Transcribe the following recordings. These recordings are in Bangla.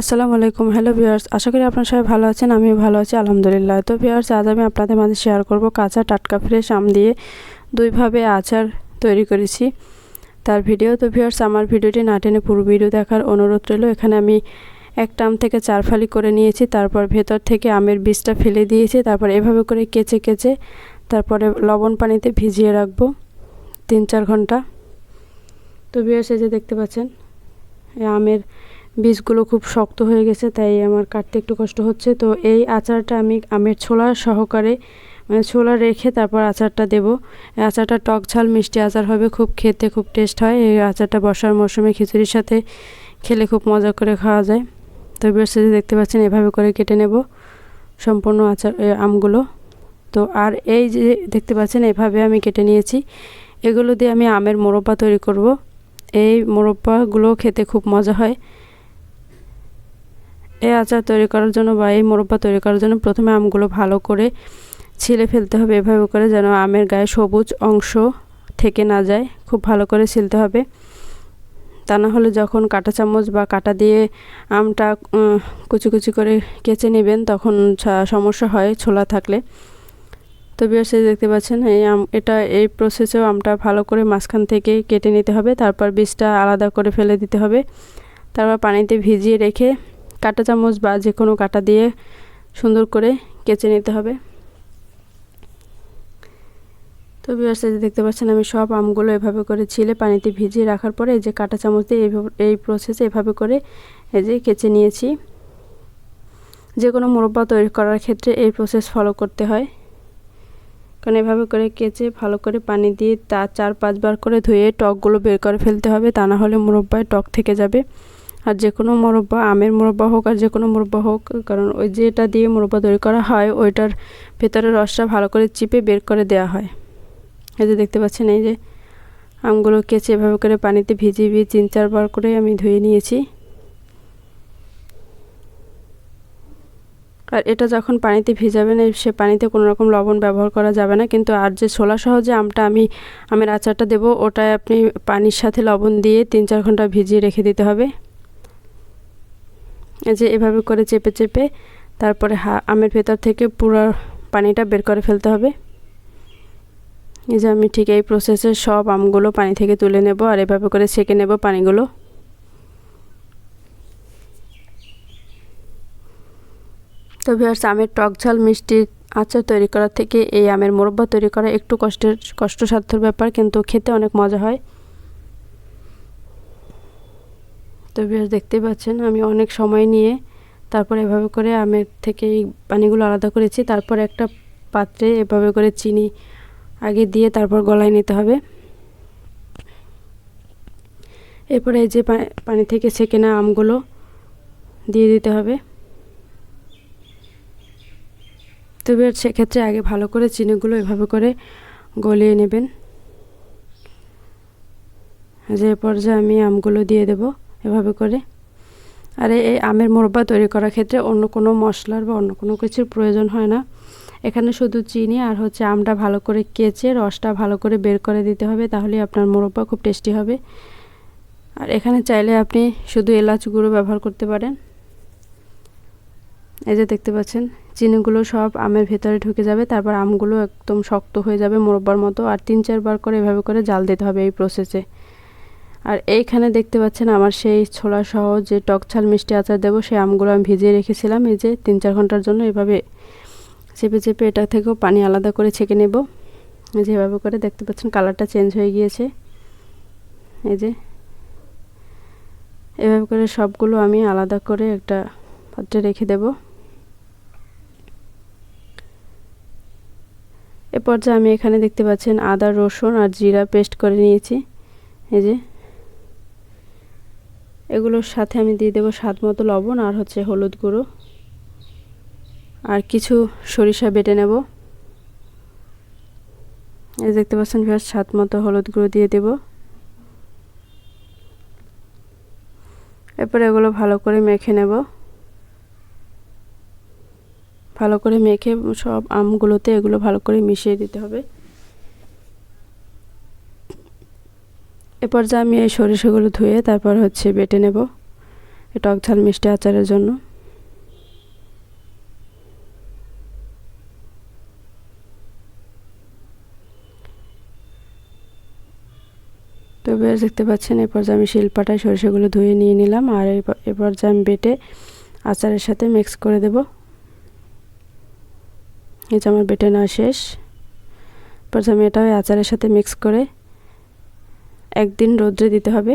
আসসালামু আলাইকুম। হ্যালো ভিউয়ার্স আশা করি আপনারা সবাই ভালো আছেন, আমিও ভালো আছি, আলহামদুলিল্লাহ। তো ভিউয়ার্স আজ আমি আপনাদের মাঝে শেয়ার করব কাঁচা টাটকা ফ্রেশ আম দিয়ে দুইভাবে আচার তৈরি করেছি তার ভিডিও তো ভিউয়ার্স আমার ভিডিওটি না টেনে পুরো ভিডিও দেখার অনুরোধ রইল। এখানে আমি একটা আম থেকে চার ফালি করে নিয়েছি, তারপর ভেতর থেকে আমের বীজটা ফেলে দিয়েছি, তারপর এভাবে করে কেচে কেচে তারপরে লবণ পানিতে ভিজিয়ে রাখব তিন চার ঘণ্টা। তো ভিউয়ার্স এই যে দেখতে পাচ্ছেন আমের বীজগুলো খুব শক্ত হয়ে গেছে, তাই আমার কাটতে একটু কষ্ট হচ্ছে। তো এই আচারটা আমি আমের ছোলা সহকারে মানে ছোলা রেখে তারপর আচারটা দেব। আচারটা টক ঝাল মিষ্টি আচার হবে, খুব খেতে খুব টেস্ট হয়। এই আচারটা বর্ষার মৌসুমে খিচুড়ির সাথে খেলে খুব মজা করে খাওয়া যায়। তো বেশ দেখতে পাচ্ছেন, এভাবে করে কেটে নেব সম্পূর্ণ আচার আমগুলো। তো আর এই যে দেখতে পাচ্ছেন, এভাবে আমি কেটে নিয়েছি। এগুলো দিয়ে আমি আমের মোরব্বা তৈরি করব। এই মোরব্বাগুলো খেতে খুব মজা হয়। এই আচার তৈরি করার জন্য বা এই মোরব্বা তৈরি করার জন্য প্রথমে আমগুলো ভালো করে ছিলে ফেলতে হবে এভাবে করে যেন আমের গায়ে সবুজ অংশ থেকে না যায়। খুব ভালো করে ছিলতে হবে। তা না হলে যখন কাঁটা চামচ বা কাটা দিয়ে আমটা কুচি কুচি করে কেচে নেবেন তখন সমস্যা হয় ছোলা থাকলে। তো বিয়ার্সে দেখতে পাচ্ছেন, এই আম, এটা, এই প্রসেসেও আমটা ভালো করে মাঝখান থেকে কেটে নিতে হবে। তারপর বীজটা আলাদা করে ফেলে দিতে হবে। তারপর পানিতে ভিজিয়ে রেখে কাঁটা চামচ বা যে কোনো কাটা দিয়ে সুন্দর করে কেচে নিতে হবে। তো বিয়ার্স দেখতে পাচ্ছেন, আমি সব আমগুলো এভাবে করে ছিলে পানিতে ভিজিয়ে রাখার পরে এই যে কাঁটা চামচ দিয়ে এই প্রসেসে এভাবে করে এই যে কেচে নিয়েছি। যে কোনো মুরব্বা তৈরি করার ক্ষেত্রে এই প্রসেস ফলো করতে হয়। কারণ এভাবে করে কেচে ভালো করে পানি দিয়ে তা চার পাঁচবার করে ধুয়ে টকগুলো বের করে ফেলতে হবে, তা না হলে মুরব্বায় টক থেকে যাবে। আর যে কোনো মোরব্বা, আমের মোরব্বা হোক আর যে কোনো মোরব্বা হোক, কারণ ওই যেটা দিয়ে মোরব্বা তৈরি করা হয়, ওইটার ভেতরের রসটা ভালো করে চিপে বের করে দেওয়া হয়। এই যে দেখতে পাচ্ছেন, এই যে আমগুলো কেচে এভাবে করে পানিতে ভিজিয়ে ভিজিয়ে তিন চারবার করে আমি ধুয়ে নিয়েছি। আর এটা যখন পানিতে ভিজাবেন সে পানিতে কোনো রকম লবণ ব্যবহার করা যাবে না, কিন্তু আর যে ছোলা সহ যে আমটা আমি, আমের আচারটা দেব, ওটায় আপনি পানির সাথে লবণ দিয়ে তিন চার ঘণ্টা ভিজিয়ে রেখে দিতে হবে। যে এভাবে করে চেপে চেপে তারপরে হা, আমের ভেতর থেকে পুরো পানিটা বের করে ফেলতে হবে। এই যে আমি ঠিক এই প্রসেসে সব আমগুলো পানি থেকে তুলে নেব আর এভাবে করে সেকে নেব পানিগুলো। তো ভিয়ার্স আমের টক ঝাল, মিষ্টি আচার তৈরি করার থেকে এই আমের মোরব্বা তৈরি করা একটু কষ্টের, কষ্টসাধ্যর ব্যাপার, কিন্তু খেতে অনেক মজা হয়। তো বেশ দেখতেই পাচ্ছেন। আমি অনেক সময় নিয়ে তারপর এভাবে করে আমের থেকে এই পানিগুলো আলাদা করেছি। তারপর একটা পাত্রে এভাবে করে চিনি আগে দিয়ে তারপর গলায় নিতে হবে। এরপরে এই যে পানি থেকে ছেঁকে না আমগুলো দিয়ে দিতে হবে। তবে সেক্ষেত্রে আগে ভালো করে চিনিগুলো এভাবে করে গলিয়ে নেবেন। যে পর্যায়ে আমি আমগুলো দিয়ে দেবো। এভাবে করে। আর এই আমের মোরব্বা তৈরি করার ক্ষেত্রে অন্য কোনো মশলার বা অন্য কোনো কিছুর প্রয়োজন হয় না। এখানে শুধু চিনি আর হচ্ছে আমটা ভালো করে কেচে, রসটা ভালো করে বের করে দিতে হবে তাহলে আপনার মোরব্বা খুব টেস্টি হবে। আর এখানে চাইলে আপনি শুধু এলাচ গুঁড়ো ব্যবহার করতে পারেন। এই যে দেখতে পাচ্ছেন, চিনিগুলো সব আমের ভেতরে ঢুকে যাবে, তারপর আমগুলো একদম শক্ত হয়ে যাবে মোরব্বার মতো, আর তিন চারবার করে এভাবে করে জাল দিতে হবে এই প্রসেসে আর এইখানে দেখতে পাচ্ছেন আমার সেই ছোলা সহ যে টক ছাল মিষ্টি আচার দেবো, সেই আমগুলো আমি ভিজিয়ে রেখেছিলাম। এই যে তিন চার ঘণ্টার জন্য এভাবে চেপে চেপে এটা থেকেও পানি আলাদা করে ছেঁকে নেব। এই যে এভাবে করে দেখতে পাচ্ছেন কালারটা চেঞ্জ হয়ে গিয়েছে। এই যে এভাবে করে সবগুলো আমি আলাদা করে একটা পাত্রে রেখে দেব। এ পর্যায়ে আমি এখানে দেখতে পাচ্ছেন আদা, রসুন আর জিরা পেস্ট করে নিয়েছি। এই যে এগুলোর সাথে আমি দিয়ে দেবো স্বাদ মতো লবণ আর হচ্ছে হলুদ গুঁড়ো। আর কিছু সরিষা বেটে নেব। এই দেখতে পাচ্ছেন ফের স্বাদ মতো হলুদ গুঁড়ো দিয়ে দেব। এরপর এগুলো ভালো করে মেখে নেব। ভালো করে মেখে সব আমগুলোতে এগুলো ভালো করে মিশিয়ে দিতে হবে। এরপর যে আমি এই সরিষাগুলো ধুয়ে তারপর হচ্ছে বেটে নেব। টক ঝাল মিষ্টি আচারের জন্য। তো বেশ, দেখতে পাচ্ছেন এরপর যে আমি শিলপাটায় সরিষাগুলো ধুয়ে নিয়ে নিলাম আর এরপর যে আমি বেটে আচারের সাথে মিক্স করে দেব। এই যে আমার বেটে নেওয়া শেষ। এরপর যে আমি এটা ওই আচারের সাথে মিক্স করে একদিন রোদ্রে দিতে হবে।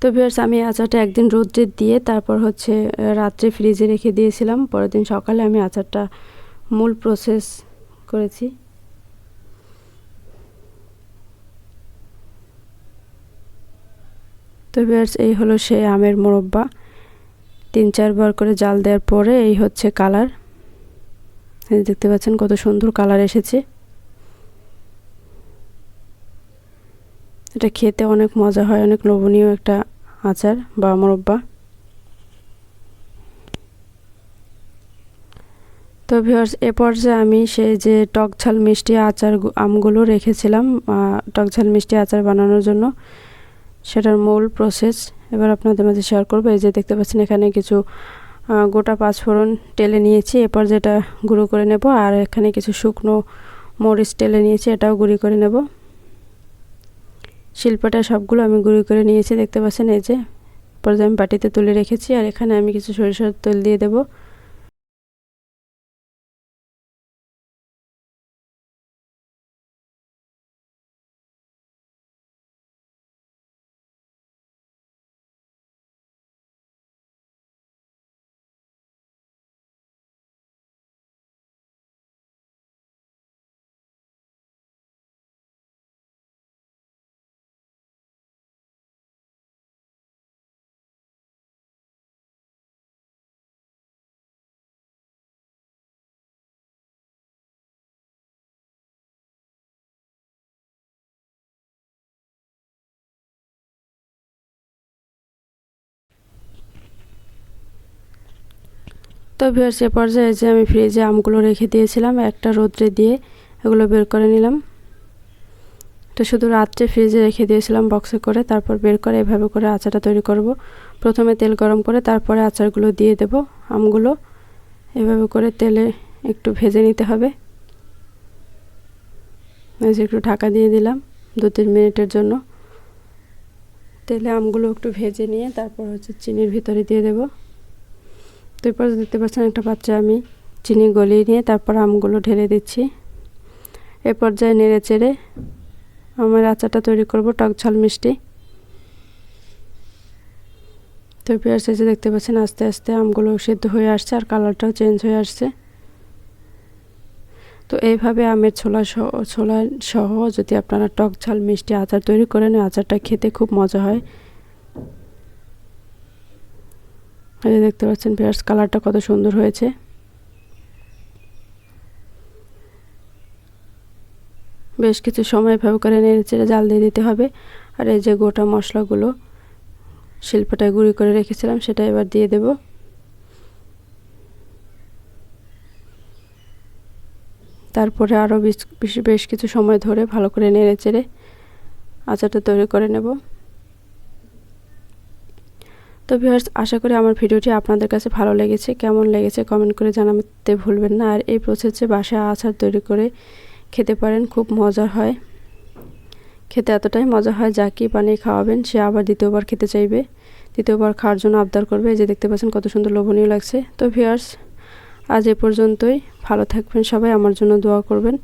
তো ভিউয়ার্স আমি আচারটা একদিন রোদ্রে দিয়ে তারপর হচ্ছে রাত্রে ফ্রিজে রেখে দিয়েছিলাম। পরের দিন সকালে আমি আচারটা মূল প্রসেস করেছি। তো ভিউয়ার্স এই হলো সে আমের মোরব্বা। তিন চারবার করে জাল দেওয়ার পরে এই হচ্ছে কালার দেখতে পাচ্ছেন কত সুন্দর কালার এসেছে। এটা খেতে অনেক মজা হয়, অনেক লোভনীয় একটা আচার বা মোরব্বা। তো ভিওর্স এ পর্যায়ে আমি সেই যে টক ঝাল মিষ্টি আচার আমগুলো রেখেছিলাম টক ঝাল মিষ্টি আচার বানানোর জন্য। সেটার মূল প্রসেস এবার আপনাদের মাঝে শেয়ার করব। এই যে দেখতে পাচ্ছেন এখানে কিছু গোটা পাঁচফোড়ন টেলে নিয়েছি। এরপর যেটা গুঁড়ো করে নেব আর এখানে কিছু শুকনো মরিচ টেলে নিয়েছি, এটাও গুঁড়ি করে নেব। শিল্পটা সবগুলো আমি গুঁড়ো করে নিয়েছি, দেখতে পাচ্ছেন এই যে। পরে আমি বাটিতে তুলে রেখেছি আর এখানে আমি কিছু সরিষার তেল দিয়ে দেবো। তো ভিউয়ার্স সে পর্যায়ে যে আমি ফ্রিজে আমগুলো রেখে দিয়েছিলাম, একটা রোদ্রে দিয়ে এগুলো বের করে নিলাম। তো শুধু রাত্রে ফ্রিজে রেখে দিয়েছিলাম বক্সে করে, তারপর বের করে এভাবে করে আচারটা তৈরি করব। প্রথমে তেল গরম করে, তারপরে আচারগুলো দিয়ে দেব আমগুলো। এভাবে করে তেলে একটু ভেজে নিতে হবে। একটু ঢাকা দিয়ে দিলাম দু তিন মিনিটের জন্য। তেলে আমগুলো একটু ভেজে নিয়ে, তারপর হচ্ছে চিনির ভিতরে দিয়ে দেবো। তো এরপর দেখতে পাচ্ছেন একটা পাত্রে আমি, চিনি গলিয়ে নিয়ে তারপর আমগুলো ঢেলে দিচ্ছি। এ পর্যায়ে নেড়ে চেড়ে আমার আচারটা তৈরি করব, টক ঝাল মিষ্টি। তো পেঁয়াজ এসে দেখতে পাচ্ছেন আস্তে আস্তে আমগুলো সিদ্ধ হয়ে আসছে আর কালারটাও চেঞ্জ হয়ে আসছে। তো এইভাবে আমের ছোলা সহ ছোলা সহ যদি আপনারা টক ঝাল মিষ্টি আচার তৈরি করেন আচারটা খেতে খুব মজা হয়। এই দেখতে পাচ্ছেন পেঁয়াজ কালারটা কত সুন্দর হয়েছে। বেশ কিছু সময় এভাবে করে নেড়ে জাল দিয়ে দিতে হবে। আর এই যে গোটা মশলাগুলো শিল্পটায় গুঁড়ি করে রেখেছিলাম, সেটা এবার দিয়ে দেব। তারপরে আরও বেশ কিছু সময় ধরে ভালো করে নেড়ে চেড়ে আচারটা তৈরি করে নেব। তো ভিউয়ার্স আশা করি আমার ভিডিওটি আপনাদের কাছে ভালো লেগেছে। কেমন লেগেছে কমেন্ট করে জানাতে ভুলবেন না। আর এই প্রসেসে বাসায় আচার তৈরি করে খেতে পারেন, খুব মজার হয়। খেতে এতটাই মজা হয় যা কি বানিয়ে খাওয়াবেন, সে আবার দ্বিতীয়বার খেতে চাইবে। দ্বিতীয়বার খাওয়ার জন্য আবদার করবে। যে দেখতে পাচ্ছেন কত সুন্দর লোভনীয় লাগছে। তো ভিউয়ার্স আজ এ পর্যন্তই। ভালো থাকবেন সবাই। আমার জন্য দোয়া করবেন।